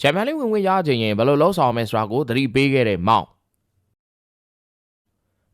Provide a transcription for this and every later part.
ချန်ပီယံလိဝင်ဝင်ရခြင်းရင်ဘယ်လိုလုပ်ဆောင်မလဲဆိုတာကိုသတိပေးခဲ့တဲ့မောင်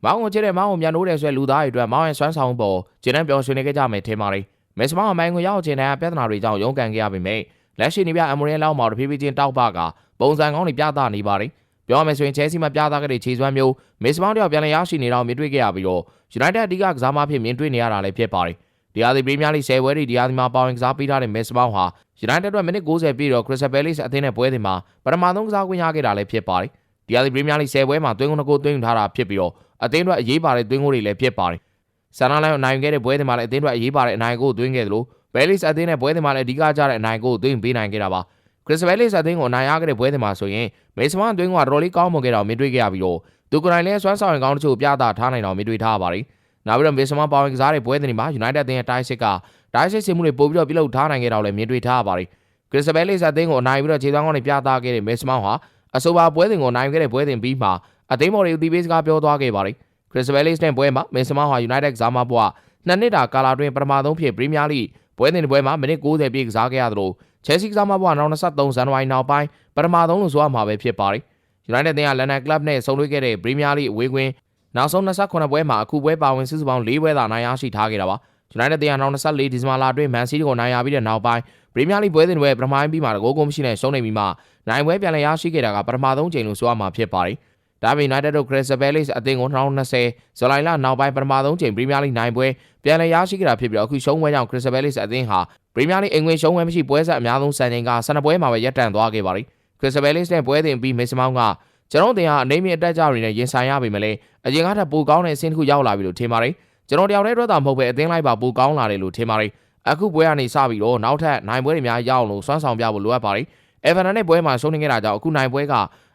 မောင်ကိုချစ်တဲ့မောင်ကိုမြန်လို့တဲ့ဆွဲလူသားတွေအတွက်မောင်ရဲ့စွမ်းဆောင်ပေါ်ကျင်းတဲ့ပြောဆွေးနွေးခဲ့ကြမယ်ထင်ပါတယ်မက်စမောင်အမိုင်ကိုရောက်ခြင်းတဲ့ပြဿနာတွေကြောင့်ရုန်းကန်ခဲ့ရပေမယ့်လက်ရှိနေပြအမရင်လောက်မောင်တဖြည်းဖြည်းချင်းတောက်ပကပုံစံကောင်းတွေပြသနေပါတယ်ပြောရမယ်ဆိုရင်ချဲစီမှာပြသခဲ့တဲ့ခြေစွမ်းမျိုးမက်စမောင်တယောက်ပြန်လည်ရရှိနေတော့မြင်တွေ့ခဲ့ရပြီးတော့ United အဓိကကစားမဖြစ်မြင်တွေ့နေရတာလည်းဖြစ်ပါတယ် ဒီဟာဒီပရီးမီးယားလိ10ပွဲတွေဒီဟာဒီမှာပါဝင်ကစားပေးထားတဲ့မက်စမောင်ဟာ United အတွက်မိနစ်90ပြည့်တော့ Crystal Palace အသင်းနဲ့ပွဲတွေမှာပထမဆုံးကစားခွင့်ရခဲ့တာလည်းဖြစ်ပါတယ်ဒီဟာဒီပရီးမီးယားလိ10ပွဲမှာသွင်းကုန်တစ်ကိုသွင်းယူထားတာဖြစ်ပြီးတော့အသင်းအတွက်အရေးပါတဲ့သွင်းကုန်တွေလည်းဖြစ်ပါတယ်ဆန်နာလိုင်းအနိုင်ခဲ့တဲ့ပွဲတွေမှာလည်းအသင်းအတွက်အရေးပါတဲ့အနိုင်ကိုသွင်းခဲ့သလို Palace အသင်းနဲ့ပွဲတွေမှာလည်းအဓိကကျတဲ့အနိုင်ကိုသွင်းပေးနိုင်ခဲ့တာပါ Crystal Palace အသင်းကိုအနိုင်ရခဲ့တဲ့ပွဲတွေမှာဆိုရင်မေ့စမန်အသင်းကတော်တော်လေးကောင်းမွန်ခဲ့တာကိုမြင်တွေ့ခဲ့ရပြီးတော့သူကိုယ်တိုင်လည်းစွမ်းဆောင်ရင်ကောင်းတချို့ပြသထားနိုင်တော့မြင်တွေ့ထားရပါတယ် နောက်ပြီးတော့မေ့စမန်ပါဝင်ကစားတဲ့ပွဲတွေမှာ United အသင်းရဲ့တိုက်စစ်ကတိုက်စစ်စင်မှုတွေပို့ပြီးတော့ပြုလုပ်ထားနိုင်ခဲ့တာကိုလည်းမြင်တွေ့ထားရပါတယ် Crystal Palace အသင်းကိုအနိုင်ပြီးတော့ခြေသွမ်းကောင်းတွေပြသခဲ့တဲ့မေ့စမန်ဟာအဆိုပါပွဲစဉ်ကိုနိုင်ခဲ့တဲ့ပွဲစဉ်ပြီးမှအသင်းပေါ်တွေအသီးပေးစကားပြောသွားခဲ့ပါတယ် Crystal Palace နဲ့ပွဲမှာမေ့စမန်ဟာ United ကစားမပွားနှစ်နှစ်တာကာလာတွင်ပထမဆုံးဖြစ် Premier League ပွဲစဉ်တစ်ပွဲမှာမိနစ်90ပြည့်ကစားခဲ့ရသလို Chelsea ကစားမပွားနောက်23ဇန်နဝါရီနောက်ပိုင်းပထမဆုံးလို့ဆိုရမှာပဲဖြစ်ပါတယ် United အသင်းက London Club နဲ့ဆုံတွေ့ခဲ့တဲ့ Premier League အဝေးကွင်း နောက်ဆုံး28ပွဲမှာအခုပွဲပါဝင်စုစုပေါင်း4ပွဲသာနိုင်ရရှိထားခဲ့တာပါ United အသင်းကနောက်24ဒီဇင်ဘာလအတွင်း Man City ကိုနိုင်ရပြီးတဲ့နောက်ပိုင်း Premier League ပွဲစဉ်တွေပထမပိုင်းပြီးမှတကောကုန်မရှိနဲ့ရှုံးနေပြီးမှနိုင်ပွဲပြန်လည်ရရှိခဲ့တာကပထမဆုံးချိန်လို့ဆိုရမှာဖြစ်ပါတယ်ဒါပေမဲ့ United တို့ Crystal Palace အသင်းကို2020ဇူလိုင်လနောက်ပိုင်းပထမဆုံးချိန် Premier League နိုင်ပွဲပြန်လည်ရရှိခဲ့တာဖြစ်ပြီးတော့အခုရှုံးပွဲကြောင့် Crystal Palace အသင်းဟာ Premier League အင်္ဂလိပ်ရှုံးပွဲမရှိပွဲဆက်အများဆုံးစံချိန်က12ပွဲမှာပဲရပ်တန့်သွားခဲ့ပါတယ်။ Crystal Palace နဲ့ပွဲတင်ပြီး Mason Mount က ကျွန်တော်တင်ဟာအနေမြင့်အတက်ကြတွေနဲ့ရင်ဆိုင်ရပေမဲ့လည်းအရင်ကထပ်ပိုကောင်းတဲ့အဆင့်တစ်ခုရောက်လာပြီလို့ထင်ပါတယ်။ကျွန်တော်တယောက်တည်းအတွက်သာမဟုတ်ပဲအသင်းလိုက်ပါပိုကောင်းလာတယ်လို့ထင်ပါတယ်။အခုပွဲကနေစပြီးတော့နောက်ထပ်နိုင်ပွဲတွေများရအောင်လို့စွမ်းဆောင်ပြဖို့လိုအပ်ပါတယ်။ Everton နဲ့ပွဲမှာရှုံးနေခဲ့တာကြောင့်အခုနိုင်ပွဲက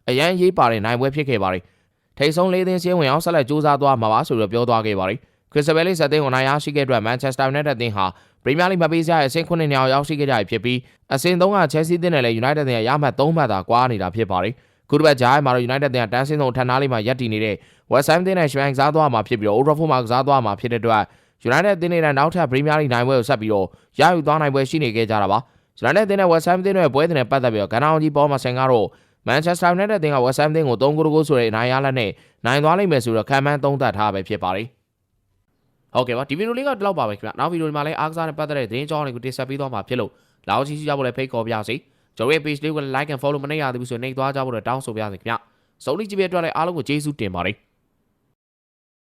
အရန်ရေးပါတဲ့နိုင်ပွဲဖြစ်ခဲ့ပါတယ်။ထိတ်ဆုံးလေးသင်းစင်းဝင်အောင်ဆက်လက်စူးစမ်းသွားမှာပါဆိုတော့ပြောသွားခဲ့ပါတယ်။ Crystal Palace အသင်းကိုနိုင်ရရှိခဲ့တဲ့အတွက် Manchester United အသင်းဟာပရီးမီးယားလိမပေးစရာအဆင့်9နှစ်ရောက်ရှိခဲ့ကြပြီဖြစ်ပြီးအဆင့်3က Chelsea အသင်းနဲ့လည်း United အသင်းကရမှတ်3မှတ်သာကွာနေတာဖြစ်ပါတယ်။ ခုတစ်ပတ်ကြားမှာတော့ United အသင်းကတန်းစင်းဆုံးထန်နားလေးမှာရပ်တည်နေတဲ့ West Ham အသင်းနဲ့ Schwein ကစားသွားမှာဖြစ်ပြီးတော့ Old Trafford မှာကစားသွားမှာဖြစ်တဲ့အတွက် United အသင်းနဲ့နောက်ထပ် Premier League နိုင်ပွဲကိုဆက်ပြီးတော့ရယူသွားနိုင်ပွဲရှိနေခဲ့ကြတာပါ။ United အသင်းနဲ့ West Ham အသင်းတို့ပွဲတွေနဲ့ပတ်သက်ပြီးတော့ကဏ္ဍအောင်ကြီးပေါ်မှာဆင်ကတော့ Manchester United အသင်းက West Ham အသင်းကို3ဂိုးကိုဆိုတဲ့အနိုင်ရလက်နဲ့နိုင်သွားလိမ့်မယ်ဆိုတော့ခံမှန်းသုံးသပ်ထားပဲဖြစ်ပါတယ်။ဟုတ်ကဲ့ပါဒီဗီဒီယိုလေးကဒီလောက်ပါပဲခင်ဗျ။နောက်ဗီဒီယိုဒီမှာလည်းအားကစားနဲ့ပတ်သက်တဲ့သတင်းကြောင်းတွေကိုတင်ဆက်ပေးသွားမှာဖြစ်လို့လောက်ချီရှိကြဖို့လည်းဖိတ်ခေါ်ပါရစေ။ ကျွန်တော်ရဲ့ page လေးကို like and follow မနေရသေးဘူးဆိုရင်နှိပ်သွားကြဖို့လည်းတောင်းဆိုပါရစေခင်ဗျ။စုံလီကြည့်ပြအတွက်လည်းအားလုံးကိုကျေးဇူးတင်ပါတယ်။